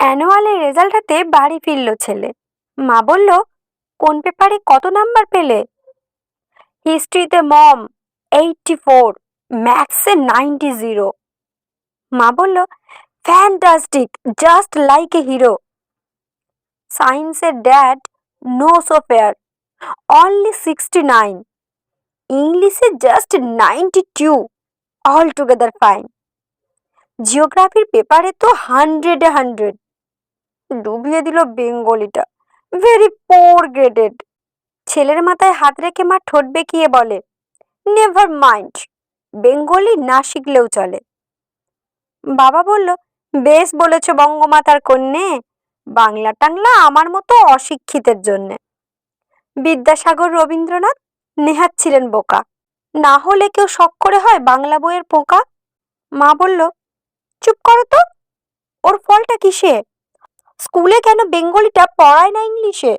অ্যানুয়ালের result হাতে বাড়ি ফিরল ছেলে। মা বলল, কোন পেপারে কত নাম্বার পেলে? হিস্ট্রিতে মম, এইটটি ফোর, ম্যাথসে নাইনটি জিরো। মা বলল, fantastic, just like a hero. সায়েন্সের dad, no so fair, only sixty nine, ইংলিশে just ninety two, all together fine. জিওগ্রাফির পেপারে তো হান্ড্রেডে হান্ড্রেড ডুবিয়ে দিল বেঙ্গলিটা। ভেরি পোর গ্রেডেড ছেলের মাথায় হাত রেখে মা ঠোঁট বেঁকিয়ে বলে নেভার মাইন্ড বেঙ্গলি না শিখলেও চলে। বাবা বলল, বেশ বলেছ বঙ্গমাতার কন্যে। বাংলা টাংলা আমার মতো অশিক্ষিতের জন্যে। বিদ্যাসাগর রবীন্দ্রনাথ নেহাত ছিলেন বোকা। না হলে কেউ শখ করে হয় বাংলা বইয়ের পোকা? মা বলল, চুপ করো তো। ওর ফলটা কিসে স্কুলে কেন বেঙ্গলিটা পড়ায় না ইংলিশে?